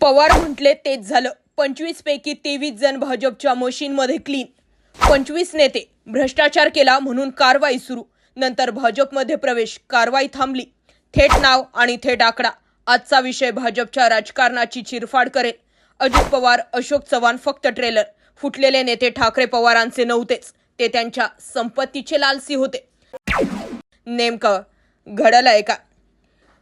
पवार म्हटले तेच झालं. पंचवीस पैकी तेवीस जण भाजपच्या मशीनमध्ये क्लीन पंचवीस नेते भ्रष्टाचार केला म्हणून कारवाई सुरू. नंतर भाजपमध्ये प्रवेश कारवाई थांबली. थेट नाव आणि थेट आकडा. आजचा विषय भाजपच्या राजकारणाची चिरफाड करेल. अजित पवार अशोक चव्हाण फक्त ट्रेलर फुटलेले नेते ठाकरे पवारांचे नव्हतेच. ते त्यांच्या संपत्तीचे लालसी होते. नेमकं घडलंय का?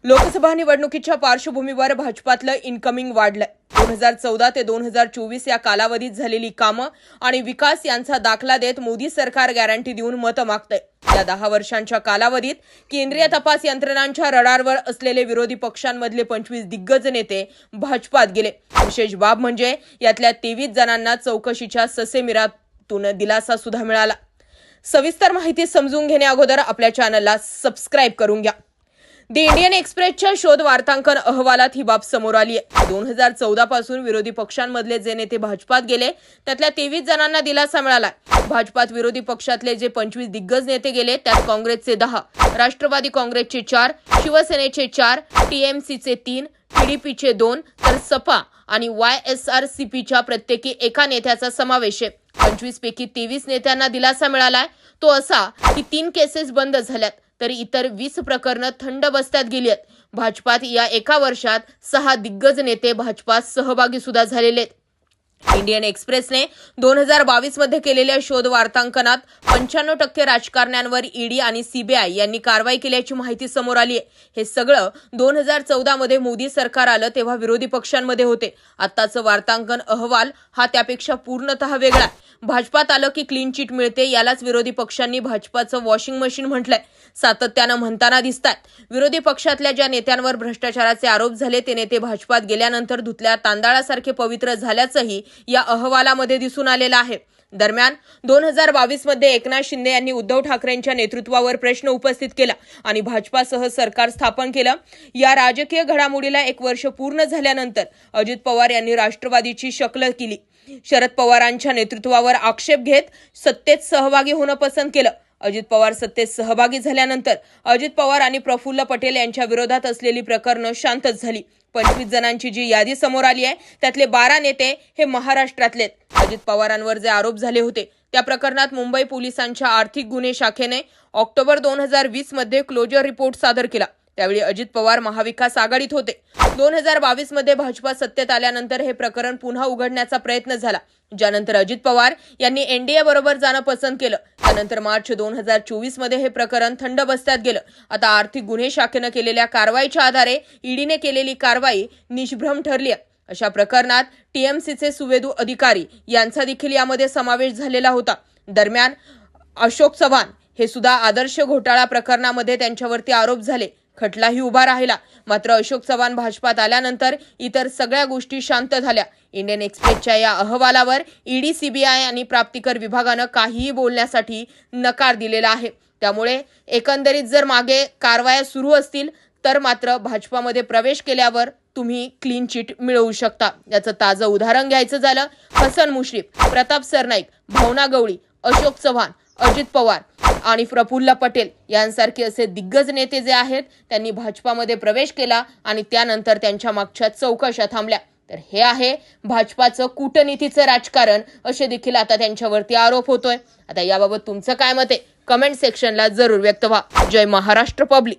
लोकसभा निवडणुकीच्या पार्श्वभूमीवर भाजपातलं इन्कमिंग वाढलंय. दोन हजार चौदा ते दोन हजार चोवीस या कालावधीत झालेली कामं आणि विकास यांचा दाखला देत मोदी सरकार गॅरंटी देऊन मतं मागतंय. या दहा वर्षांच्या कालावधीत केंद्रीय तपास यंत्रणांच्या रडारवर असलेले विरोधी पक्षांमधले पंचवीस दिग्गज नेते भाजपात गेले. विशेष बाब म्हणजे यातल्या तेवीस जणांना चौकशीच्या ससेमिरातून दिलासा सुद्धा मिळाला. सविस्तर माहिती समजून घेण्या अगोदर आपल्या चॅनलला सबस्क्राईब करून घ्या. द इंडियन एक्सप्रेसच्या शोध वार्तांकन अहवालात ही बाब समोर आली आहे. दोन हजार चौदा पासून विरोधी पक्षांमधले जे नेते भाजपात गेले त्यातल्या तेवीस जणांना दिलासा मिळाला. भाजपात विरोधी पक्षातले जे पंचवीस दिग्गज नेते गेले त्यात काँग्रेसचे दहा राष्ट्रवादी काँग्रेसचे चार शिवसेनेचे चार टीएमसीचे तीन टीडीपीचे दोन तर सपा आणि वाय एस आर सी पीच्या प्रत्येकी एका नेत्याचा समावेश आहे. पंचवीस पैकी तेवीस नेत्यांना दिलासा मिळालाय. तो असा की तीन केसेस बंद झाल्यात. तर इतर वीस प्रकरणं थंड बसत्यात गेली आहेत. भाजपात या एका वर्षात सहा दिग्गज नेते भाजपात सहभागी सुद्धा झालेले आहेत. इंडियन एक्सप्रेसने दोन हजार बावीसमध्ये केलेल्या शोध वार्तांकनात पंच्याण्णव टक्के राजकारण्यांवर ईडी आणि सीबीआय यांनी कारवाई केल्याची माहिती समोर आली आहे. हे सगळं दोन हजार चौदामध्ये मोदी सरकार आलं तेव्हा विरोधी पक्षांमध्ये होते. आत्ताचं वार्तांकन अहवाल हा त्यापेक्षा पूर्णतः वेगळा आहे. भाजपात आलं की क्लीन चिट मिळते यालाच विरोधी पक्षांनी भाजपाचं वॉशिंग मशीन म्हटलंय. सातत्यानं म्हणताना दिसतात विरोधी पक्षातल्या ज्या नेत्यांवर भ्रष्टाचाराचे आरोप झाले ते नेते भाजपात गेल्यानंतर धुतल्या तांदळासारखे पवित्र झाल्याचंही या अहवालामध्ये दिसून आलेलं आहे. दरम्यान दोन हजार बावीसमध्ये एकनाथ शिंदे यांनी उद्धव ठाकरेंच्या नेतृत्वावर प्रश्न उपस्थित केला आणि भाजपासह सरकार स्थापन केलं. या राजकीय घडामोडीला एक वर्ष पूर्ण झाल्यानंतर अजित पवार यांनी राष्ट्रवादीची शकल केली. शरद पवारांच्या नेतृत्वावर आक्षेप घेत सत्तेत सहभागी होणं पसंत केलं. अजित पवार सत्तेत सहभागी झाल्यानंतर अजित पवार आणि प्रफुल्ल पटेल यांच्या विरोधात असलेली प्रकरणं शांतच झाली. पंचवीस जणांची जी यादी समोर आली आहे त्यातले बारा नेते हे महाराष्ट्रातलेत अजित पवारांवर जे आरोप झाले होते त्या प्रकरणात मुंबई पोलिसांच्या आर्थिक गुन्हे शाखेने ऑक्टोबर दोन हजार वीसमध्ये क्लोजर रिपोर्ट सादर केला. त्यावेळी अजित पवार महाविकास आघाडीत होते. दोन हजार बावीसमध्ये भाजपा सत्तेत आल्यानंतर हे प्रकरण पुन्हा उघडण्याचा प्रयत्न झाला. ज्यानंतर अजित पवार यांनी एनडीए बरोबर जाणं पसंत केलं. त्यानंतर मार्च दोन हजार चोवीसमध्ये हे प्रकरण थंड बसत्यात गेलं. आता आर्थिक गुन्हे शाखेनं केलेल्या कारवाईच्या आधारे ईडीने केलेली कारवाई निष्भ्रम ठरली आहे अशा प्रकरणात टीएमसीचे सुवेदू अधिकारी यांचा देखील यामध्ये समावेश झालेला होता. दरम्यान अशोक चव्हाण हे सुद्धा आदर्श घोटाळा प्रकरणामध्ये त्यांच्यावरती आरोप झाले. खटलाही उभा राहिला. मात्र अशोक चव्हाण भाजपात आल्यानंतर इतर सगळ्या गोष्टी शांत झाल्या. इंडियन एक्सप्रेसच्या या अहवालावर ईडी सीबीआय आणि प्राप्तिकर विभागानं काहीही बोलण्यासाठी नकार दिलेला आहे. त्यामुळे एकंदरीत जर मागे कारवाया सुरू असतील तर मात्र भाजपामध्ये प्रवेश केल्यावर तुम्ही क्लीन चिट मिळवू शकता. याचं ताजं उदाहरण घ्यायचं झालं हसन मुश्रीफ प्रताप सरनाईक भावना गवळी अशोक चव्हाण अजित पवार आणि प्रफुल्ल पटेल यांसारखे असे दिग्गज नेते जे आहेत त्यांनी भाजपामध्ये प्रवेश केला आणि त्यानंतर त्यांच्या मागच्या चौकशा थांबल्या. तर हे आहे भाजपाचं कूटनीतीचं राजकारण असे देखील आता त्यांच्यावरती आरोप होतोय. आता याबाबत तुमचं काय मत आहे? कमेंट सेक्शनला जरूर व्यक्त व्हा. जय महाराष्ट्र पब्लिक.